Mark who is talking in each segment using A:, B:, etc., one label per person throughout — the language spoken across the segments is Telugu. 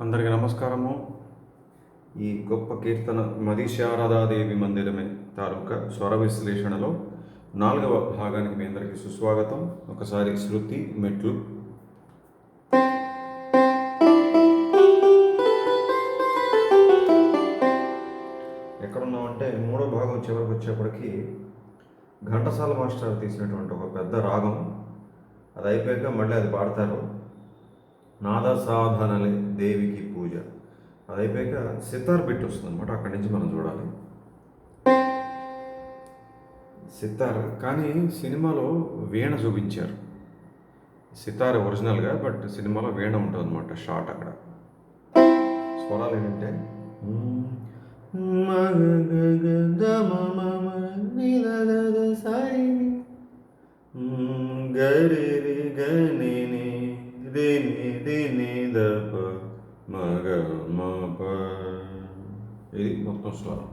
A: అందరికీ నమస్కారము. ఈ గొప్ప కీర్తన మది శారదాదేవి మందిరమే తాలూకా స్వర విశ్లేషణలో నాలుగవ భాగానికి మీ అందరికీ సుస్వాగతం. ఒకసారి శృతి మెట్లు. ఎక్కడున్నామంటే మూడో భాగం చివరికి వచ్చేప్పటికి ఘంటసాల మాస్టర్ తీసినటువంటి ఒక పెద్ద రాగం. అది అయిపోయాక మళ్ళీ అది పాడతారు. నాద సాధనలే దేవికి పూజ అది అయిపోయాక సితార్ బిట్ వస్తుంది అనమాట అక్కడి నుంచి మనం చూడాలి సితార్ కానీ సినిమాలో వీణ చూపించారు సితార్ ఒరిజినల్గా బట్ సినిమాలో వీణ ఉంటుంది అనమాట షార్ట్ అక్కడ స్వరాలు ఏంటంటే గరి గని దిని దిని దప మగ మప ఇది మొత్తం స్వరం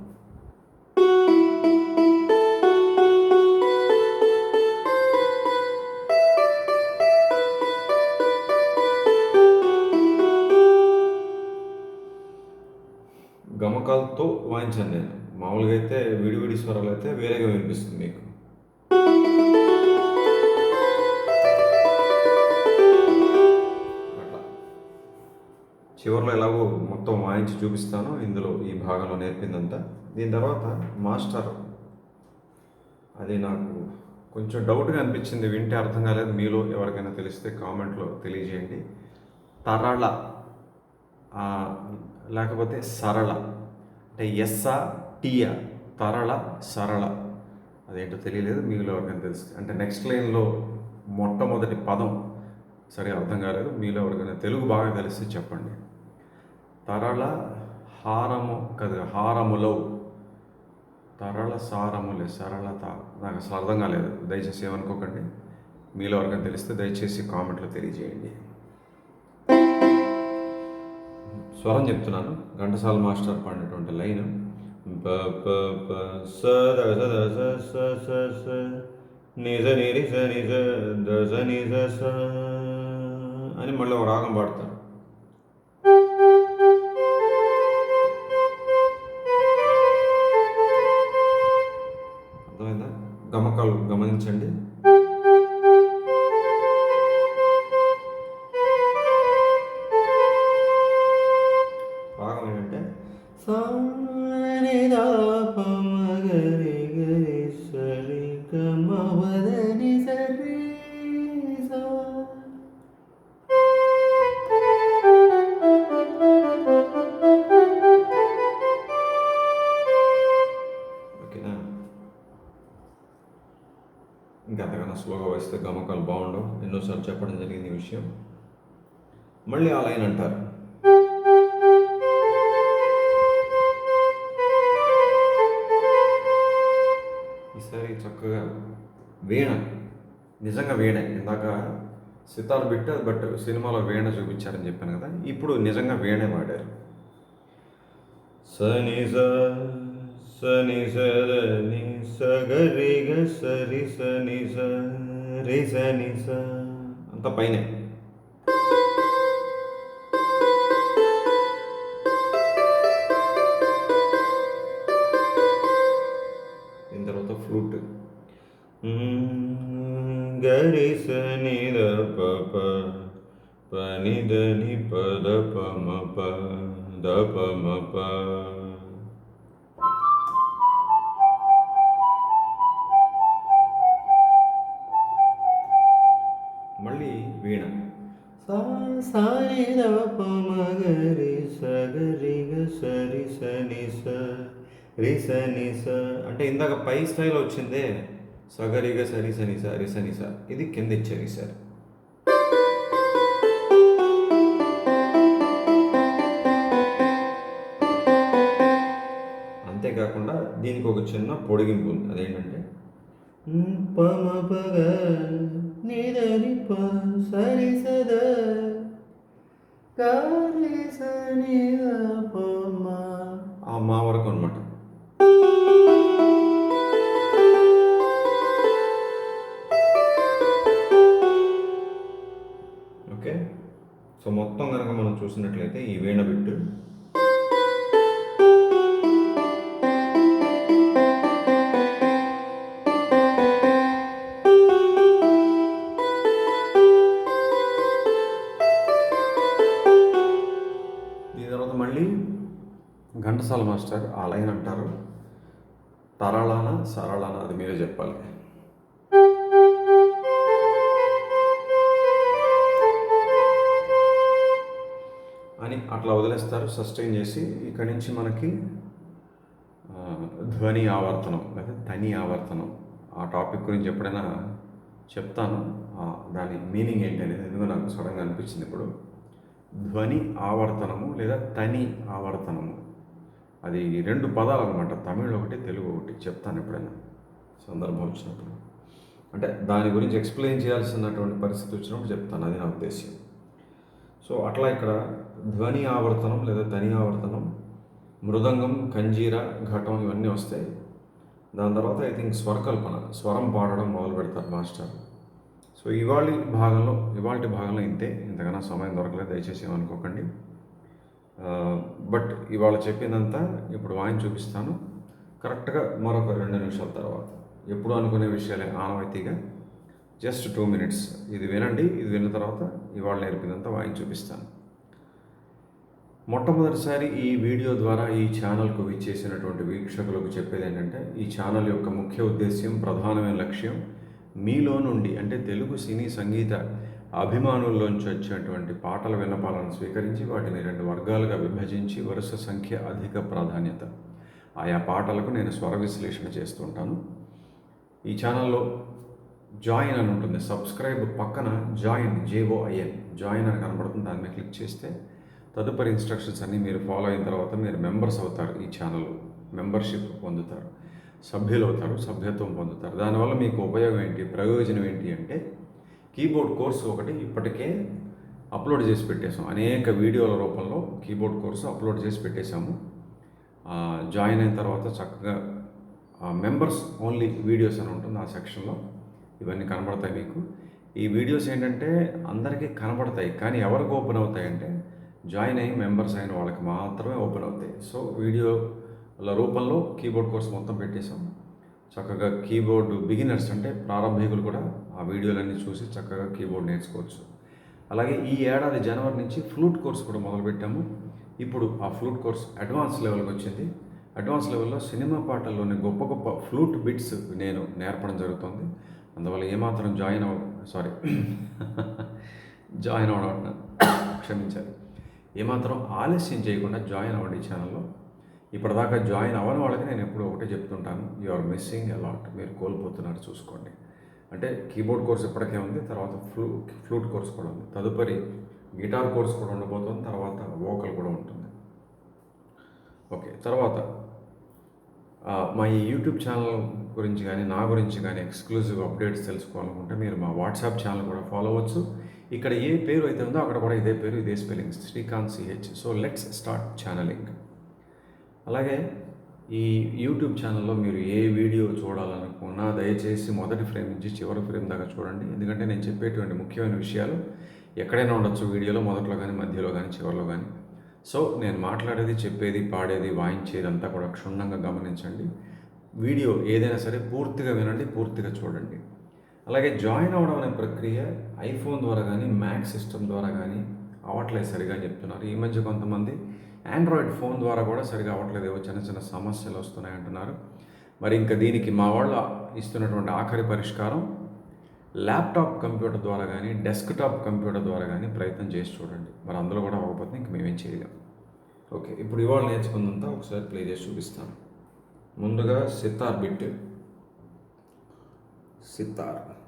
A: గమకాలతో వాయించాను నేను. మామూలుగా అయితే విడివిడి స్వరాలు అయితే వేరేగా వినిపిస్తుంది మీకు. చివరిలో ఎలాగో మొత్తం వాయించి చూపిస్తాను. ఇందులో ఈ భాగంలో నేర్పిందంతా. దీని తర్వాత మాస్టర్. అది నాకు కొంచెం డౌట్గా అనిపించింది వింటే అర్థం కాలేదు. మీలో ఎవరికైనా తెలిస్తే కామెంట్లో తెలియజేయండి. తరళ. లేకపోతే సరళ. అంటే ఎస్సా టీయా తరళ సరళ. అదేంటో తెలియలేదు. మీలో ఎవరికైనా తెలిస్తే. అంటే నెక్స్ట్ లైన్లో మొట్టమొదటి పదం సరిగా అర్థం కాలేదు. మీలో ఎవరికైనా తెలుగు బాగా తెలిస్తే చెప్పండి. తరళ హారము కదా హారములో. తరళ సారములే సరళత. నాకు అసలు అర్థం కాలేదు. దయచేసి ఏమనుకోకండి. మీలో ఎవరికైనా తెలిస్తే దయచేసి కామెంట్లో తెలియజేయండి. స్వరం చెప్తున్నాను. ఘంటసాల మాస్టర్ పాడినటువంటి లైన్. స ద ద స స స నిజ నిరి స నిజ ద నిజ స అని మళ్ళీ ఒక రాగం పాడతారు. గమకాలు గమనించండి. రాగం ఏంటంటే సా చెప్పడం జరిగింది ఈ విషయం. మళ్ళీ ఆ లైన్ అంటారు. ఈసారి చక్కగా వీణ నిజంగా వీణ ఇందాక సితార్ బిట్ బట్ సినిమాలో వీణ చూపించారని చెప్పాను కదా ఇప్పుడు నిజంగా వీణే వాడారు. సని స సని సని సగరి గ సరి సని స సని స. అంత పైనే దీని తర్వాత ఫ్లూట్ గరి సని ద ప ప పని దని పద ప మ ప ద ప మ ప సారి ద ప మ సగరి సరి సని స రి సని స అంటే ఇందాక పై స్థాయిలో వచ్చిందే సగరిగ సరి సని స రి సని స ఇది కింద ఇచ్చారు ఈసారి అంతేకాకుండా దీనికి ఒక చిన్న పొడిగింపు ఉంది. అదేంటంటే పమ పగ నిదరి ప సరి సద మా వరకు అనమాట ఓకే. సో మొత్తం కనుక మనం చూసినట్లయితే ఈ వీణ బిట్టు ఘంటసాల మాస్టర్ ఆ లైన్ అంటారు. తరళానా సరళానా అది మీరే చెప్పాలి. అని అట్లా వదిలేస్తారు సస్టైన్ చేసి ఇక్కడి నుంచి మనకి ధ్వని ఆవర్తనం లేదా తని ఆవర్తనం. ఆ టాపిక్ గురించి ఎప్పుడైనా చెప్తాను. దాని మీనింగ్ ఏంటి అనేది ఎందుకో నాకు సడన్గా అనిపించింది ఇప్పుడు. ధ్వని ఆవర్తనము లేదా తని ఆవర్తనము. అది రెండు పదాలు అనమాట తమిళ్ ఒకటి తెలుగు ఒకటి చెప్తాను ఎప్పుడైనా సందర్భం వచ్చినప్పుడు. అంటే దాని గురించి ఎక్స్ప్లెయిన్ చేయాల్సినటువంటి పరిస్థితి వచ్చినప్పుడు చెప్తాను. అది నా ఉద్దేశం సో అట్లా ఇక్కడ ధ్వని ఆవర్తనం లేదా ధని ఆవర్తనం మృదంగం కంజీర ఘటం ఇవన్నీ వస్తాయి. దాని తర్వాత ఐ థింక్ స్వరకల్పన స్వరం పాడడం మొదలు పెడతారు మాస్టర్. సో ఇవాళ భాగంలో ఇవాళ భాగంలో ఇంతే. ఇంతకన్నా సమయం దొరకలేదు. దయచేసి ఏమనుకోకండి. బట్ ఇవాళ చెప్పిందంతా ఇప్పుడు వాయిని చూపిస్తాను. కరెక్ట్గా మరొక రెండు నిమిషాల తర్వాత. ఎప్పుడు అనుకునే విషయాలే ఆనవాయితీగా. Just two minutes. ఇది వినండి. ఇది విన్న తర్వాత ఇవాళ నేర్పిందంతా వాయిని చూపిస్తాను. మొట్టమొదటిసారి ఈ వీడియో ద్వారా ఈ ఛానల్కు విచ్చేసినటువంటి వీక్షకులకు చెప్పేది ఏంటంటే ఈ ఛానల్ యొక్క ముఖ్య ఉద్దేశ్యం ప్రధానమైన లక్ష్యం మీలో నుండి అంటే తెలుగు సినీ సంగీత అభిమానుల్లోంచి వచ్చేటువంటి పాటల విన్నపాలను స్వీకరించి వాటిని రెండు వర్గాలుగా విభజించి వరుస సంఖ్య అధిక ప్రాధాన్యత. ఆయా పాటలకు నేను స్వర విశ్లేషణ చేస్తుంటాను ఈ ఛానల్లో జాయిన్ అని ఉంటుంది. సబ్స్క్రైబ్ పక్కన జాయిన్ జేఓఐఎన్ జాయిన్ అని కనబడుతుంది. దాని మీద క్లిక్ చేస్తే తదుపరి ఇన్స్ట్రక్షన్స్ అన్నీ మీరు ఫాలో అయిన తర్వాత మీరు మెంబర్స్ అవుతారు ఈ ఛానల్. మెంబర్షిప్ పొందుతారు. సభ్యులు అవుతారు సభ్యత్వం పొందుతారు. దానివల్ల మీకు ఉపయోగం ఏంటి ప్రయోజనం ఏంటి అంటే కీబోర్డ్ కోర్సు ఒకటి ఇప్పటికే అప్లోడ్ చేసి పెట్టేసాం అనేక వీడియోల రూపంలో కీబోర్డ్ కోర్సు అప్లోడ్ చేసి పెట్టేశాము. జాయిన్ అయిన తర్వాత చక్కగా మెంబర్స్ ఓన్లీ వీడియోస్ అని ఉంటుంది ఆ సెక్షన్లో. ఇవన్నీ కనబడతాయి మీకు. ఈ వీడియోస్ ఏంటంటే అందరికీ కనబడతాయి కానీ ఎవరికి ఓపెన్ అవుతాయంటే జాయిన్ అయ్యి మెంబర్స్ అయిన వాళ్ళకి మాత్రమే ఓపెన్ అవుతాయి. సో వీడియోల రూపంలో కీబోర్డ్ కోర్స్ మొత్తం పెట్టేశాము. చక్కగా కీబోర్డ్ బిగినర్స్ అంటే ప్రారంభికులు కూడా ఆ వీడియోలన్నీ చూసి చక్కగా కీబోర్డ్ నేర్చుకోవచ్చు. అలాగే ఈ ఏడాది జనవరి నుంచి ఫ్లూట్ కోర్స్ కూడా మొదలుపెట్టాము. ఇప్పుడు ఆ ఫ్లూట్ కోర్స్ అడ్వాన్స్ లెవెల్కి వచ్చింది. అడ్వాన్స్ లెవెల్లో సినిమా పాటల్లోని గొప్ప గొప్ప ఫ్లూట్ బిట్స్ నేను నేర్పడం జరుగుతుంది. అందువల్ల ఏమాత్రం జాయిన్ అవ సారీ జాయిన్ అవ్వడం క్షమించాలి. ఏమాత్రం ఆలస్యం చేయకుండా జాయిన్ అవ్వండి ఈ ఛానల్లో. ఇప్పటిదాకా జాయిన్ అవ్వని వాళ్ళకి నేను ఎప్పుడూ ఒకటే చెప్తుంటాను. యు ఆర్ మిస్సింగ్ అలాట్ మీరు కోల్పోతున్నారు చూసుకోండి. అంటే కీబోర్డ్ కోర్స్ ఇప్పటికే ఉంది తర్వాత ఫ్లూ ఫ్లూట్ కోర్స్ కూడా ఉంది. తదుపరి గిటార్ కోర్స్ కూడా ఉండబోతుంది తర్వాత వోకల్ కూడా ఉంటుంది. ఓకే తర్వాత మా ఈ యూట్యూబ్ ఛానల్ గురించి కానీ నా గురించి కానీ ఎక్స్క్లూజివ్ అప్డేట్స్ తెలుసుకోవాలనుకుంటే మీరు మా వాట్సాప్ ఛానల్ కూడా ఫాలో అవ్వచ్చు. ఇక్కడ ఏ పేరు అయితే ఉందో అక్కడ కూడా ఇదే పేరు ఇదే spelling Srikanth CH so let's start channelling. అలాగే ఈ యూట్యూబ్ ఛానల్లో మీరు ఏ వీడియో చూడాలనుకున్నా దయచేసి మొదటి ఫ్రేమ్ నుంచి చివరి ఫ్రేమ్ దాకా చూడండి. ఎందుకంటే నేను చెప్పేటువంటి ముఖ్యమైన విషయాలు ఎక్కడైనా ఉండొచ్చు వీడియోలో మొదట్లో కానీ మధ్యలో కానీ చివరిలో కానీ సో నేను మాట్లాడేది చెప్పేది పాడేది వాయించేది అంతా కూడా క్షుణ్ణంగా గమనించండి. వీడియో ఏదైనా సరే పూర్తిగా వినండి పూర్తిగా చూడండి. అలాగే జాయిన్ అవ్వడం అనే ప్రక్రియ ఐఫోన్ ద్వారా కానీ మ్యాక్ సిస్టమ్ ద్వారా కానీ అవట్లేదు సరిగా అని చెప్తున్నారు. ఈ మధ్య కొంతమంది ఆండ్రాయిడ్ ఫోన్ ద్వారా కూడా సరిగా అవ్వట్లేదు. ఏవో చిన్న చిన్న సమస్యలు వస్తున్నాయి అంటున్నారు. మరి ఇంకా దీనికి మా వాళ్ళ ఇస్తున్నటువంటి ఆఖరి పరిష్కారం ల్యాప్టాప్ కంప్యూటర్ ద్వారా కానీ డెస్క్టాప్ కంప్యూటర్ ద్వారా కానీ ప్రయత్నం చేసి చూడండి. మరి అందులో కూడా అవ్వకపోతే ఇంక మేమేం చేయలేం. ఓకే ఇప్పుడు ఇవాళ నేర్చుకుందంతా ఒకసారి ప్లే చేసి చూపిస్తాను. ముందుగా సితార్ బిట్. సితార్.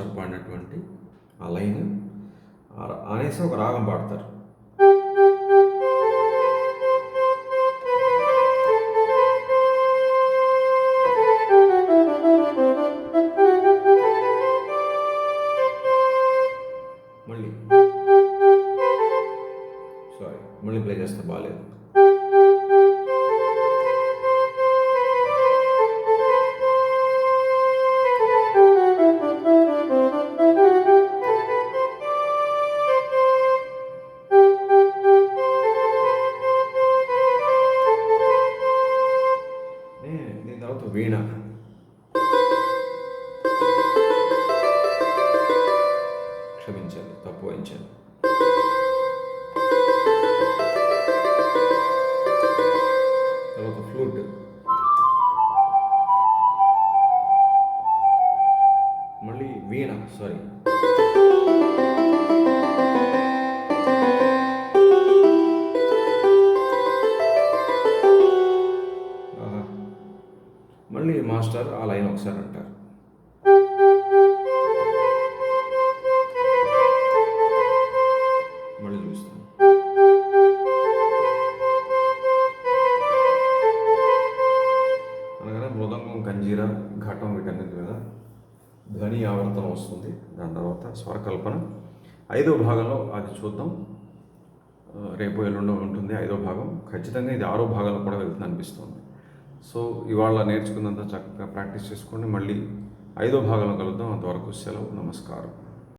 A: మాస్టర్ పాడినటువంటి ఆ లైన్ అనేసి ఒక రాగం పాడతారు. మళ్ళీ. సారీ మళ్ళీ ప్లే చేస్తే బాగాలేదు క్షమించాలి తప్పు వహించాలి తర్వాత ఫ్లూట్. మళ్ళీ వీణ సారీ. మళ్ళీ మాస్టర్ ఆ లైన్ ఒకసారి అంటారు. మృదంగం కంజీర ఘటం వీటన్నిటి మీద ధ్వని ఆవర్తనం వస్తుంది. దాని తర్వాత స్వరకల్పన. ఐదో భాగంలో అది చూద్దాం. రేపు ఎల్లుండో ఉంటుంది ఐదో భాగం. ఖచ్చితంగా ఇది ఆరో భాగంలో కూడా వెళ్తుంది అనిపిస్తుంది. సో ఇవాళ నేర్చుకున్నంత చక్కగా ప్రాక్టీస్ చేసుకోండి. మళ్ళీ ఐదో భాగంలో కలుద్దాం. అంతవరకు సెలవు. నమస్కారం.